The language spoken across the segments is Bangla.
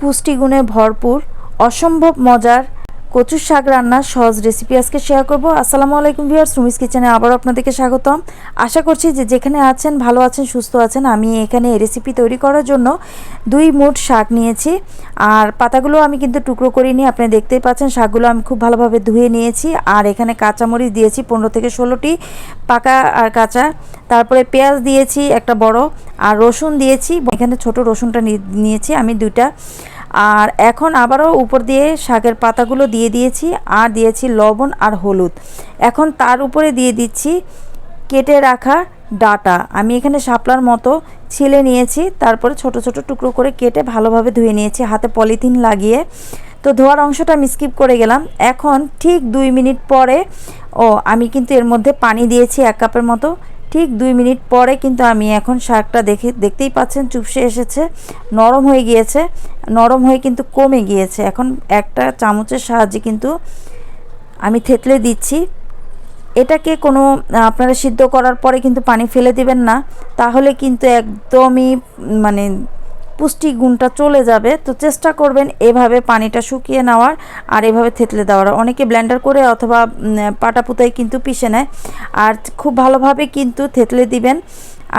পুষ্টিগুণে ভরপুর অসম্ভব মজার কচুর শাক রান্নার সহজ রেসিপি আজকে শেয়ার করব। আসসালামু আলাইকুম ভিউয়ার্স রুমিস কিচেনে আবারও আপনাদেরকে স্বাগতম। আশা করছি যে যেখানে আছেন, ভালো আছেন, সুস্থ আছেন, আমি এখানে রেসিপি তৈরি করার জন্য দুই মুঠ শাক নিয়েছি। আর পাতাগুলো আমি কিন্তু টুকরো করিনি, আপনি দেখতেই পাচ্ছেন, শাকগুলো আমি খুব ভালোভাবে ধুয়ে নিয়েছি। আর এখানে কাঁচামরিচ দিয়েছি, পনেরো থেকে ষোলোটি পাকা আর কাঁচা। তারপরে পেঁয়াজ দিয়েছি একটা বড়, আর রসুন দিয়েছি। এখানে ছোট রসুনটা নিয়েছি আমি দুইটা। আর এখন আবারও উপর দিয়ে শাকের পাতাগুলো দিয়ে দিয়েছি, আর দিয়েছি লবণ আর হলুদ। এখন তার উপরে দিয়ে দিচ্ছি কেটে রাখা ডাটা। আমি এখানে শাপলার মতো ছিলে নিয়েছি, তারপরে ছোট ছোট টুকরো করে কেটে ভালোভাবে ধুয়ে নিয়েছি, হাতে পলিথিন লাগিয়ে। তো ধোয়ার অংশটা আমি স্কিপ করে গেলাম। এখন ঠিক দুই মিনিট পরে, ও, আমি কিন্তু এর মধ্যে পানি দিয়েছি এক কাপের মতো। ঠিক দুই মিনিট পরে কিন্তু আমি এখন শাকটা দেখে, দেখতেই পাচ্ছেন চুপসে এসেছে, নরম হয়ে গিয়েছে, নরম হয়ে কিন্তু কমে গিয়েছে। এখন একটা চামচের সাহায্যে কিন্তু আমি থেতলে দিচ্ছি। এটাকে কোনো, আপনারা সিদ্ধ করার পরে কিন্তু পানি ফেলে দিবেন না। তাহলে কিন্তু একদমই মানে পুষ্টি গুণটা চলে যাবে, তো চেষ্টা করবেন এভাবে পানিটা শুকিয়ে নেওয়ার আর এভাবে থেতলে দেওয়ার। অনেকে ব্লেন্ডার করে অথবা পাটাপুতায় কিন্তু পিষে নেয়। আর খুব ভালোভাবে কিন্তু থেতলে দিবেন।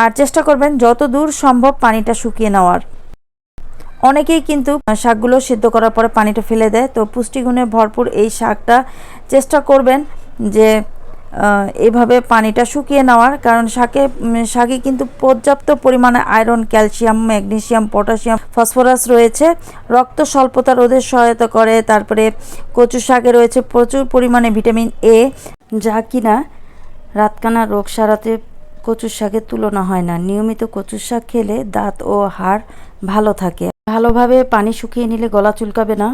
আর চেষ্টা করবেন যত দূর সম্ভব পানিটা শুকিয়ে নেওয়ার। অনেকেই কিন্তু শাকগুলো সিদ্ধ করার পরে পানিটা ফেলে দেয়, তো পুষ্টিগুণে ভরপুর এই শাকটা চেষ্টা করবেন যে এভাবে পানিটা শুকিয়ে নেওয়ার কারণ শাকে শাকে কিন্তু পর্যাপ্ত পরিমাণে iron, calcium, magnesium potassium phosphorus রয়েছে। রক্ত স্বল্পতা রোধে সহায়তা করে। তারপরে কচু শাকে রয়েছে প্রচুর পরিমাণে ভিটামিন এ, যা কিনা রাতকানা রোগ সারাতে কচুর শাকের তুলনা হয় না। নিয়মিত কচুর শাক খেলে দাঁত ও হাড় ভালো থাকে। ভালোভাবে পানি শুকিয়ে নিলে গলা চুলকাবে না।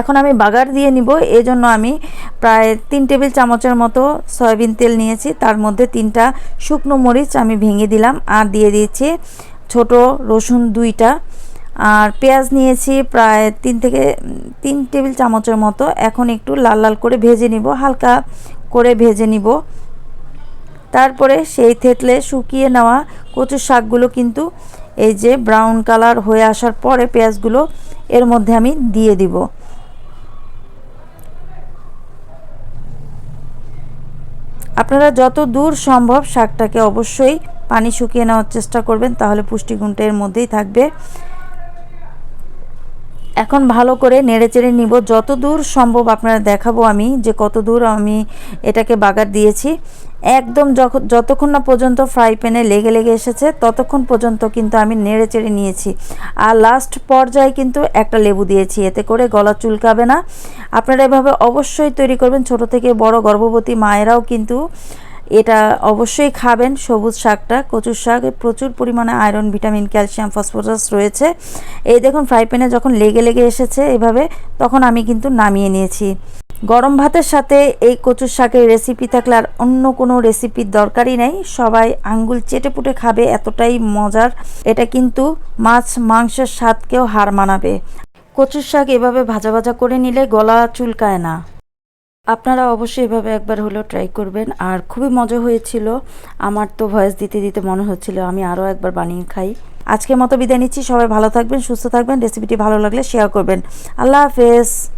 এখন আমি বাগার দিয়ে নিব। এই জন্য আমি প্রায় তিন টেবিল চামচের মতো সয়াবিন তেল নিয়েছি। তার মধ্যে তিনটা শুকনো মরিচ আমি ভেঙে দিলাম আর দিয়ে দিয়েছি ছোট রসুন দুইটা। আর পেঁয়াজ নিয়েছি প্রায় তিন থেকে তিন টেবিল চামচের মতো। এখন একটু লাল লাল করে ভেজে নিব, হালকা করে ভেজে নিব। তারপরে সেই থেতলে শুকিয়ে নেওয়া কচুর শাকগুলো কিন্তু এই যে ব্রাউন কালার হয়ে আসার পরে পেঁয়াজগুলো এর মধ্যে আমি দিয়ে দিব। আপনারা যত দূর সম্ভব শাকটাকে অবশ্যই পানি শুকিয়ে নেওয়ার চেষ্টা করবেন, তাহলে পুষ্টিগুণটা এর মধ্যেই থাকবে। এখন ভালো করে নেড়ে চেড়ে নিব। যত দূর সম্ভব আপনারা দেখাবো আমি যে কত দূর আমি এটাকে বাগার দিয়েছি। একদম যখন যতক্ষণ না পর্যন্ত ফ্রাই প্যানে লেগে লেগে এসেছে, ততক্ষণ পর্যন্ত কিন্তু আমি নেড়ে চেড়ে নিয়েছি। আর লাস্ট পর্যায়ে কিন্তু একটা লেবু দিয়েছি, এতে করে গলা চুলকাবে না। আপনারা এভাবে অবশ্যই তৈরি করবেন। ছোট থেকে বড় গর্ভবতী মায়েরাও কিন্তু এটা অবশ্যই খাবেন। সবুজ শাকটা, কচুর শাকে প্রচুর পরিমাণে আয়রন, ভিটামিন, ক্যালসিয়াম, ফসফরাস রয়েছে। এই দেখুন, ফ্রাই প্যানে যখন লেগে লেগে এসেছে এভাবে, তখন আমি কিন্তু নামিয়ে নিয়েছি। গরম ভাতের সাথে এই কচুর শাকের রেসিপি থাকলে আর অন্য কোনো রেসিপির দরকারই নেই। সবাই আঙ্গুল চেটে পুটে খাবে, এতটাই মজার। এটা কিন্তু মাছ মাংসের স্বাদকেও হার মানাবে। কচুর শাক এভাবে ভাজা ভাজা করে নিলে গলা চুলকায় না। আপনারা অবশ্যই এভাবে একবার হলেও ট্রাই করবেন। আর খুবই মজা হয়েছিল। আমার তো ভয়েস দিতে দিতে মনে হচ্ছিল, আমি আরও একবার বানিয়ে খাই। আজকের মতো বিদায় নিচ্ছি। সবাই ভালো থাকবেন, সুস্থ থাকবেন। রেসিপিটি ভালো লাগলে শেয়ার করবেন। আল্লাহ হাফেজ।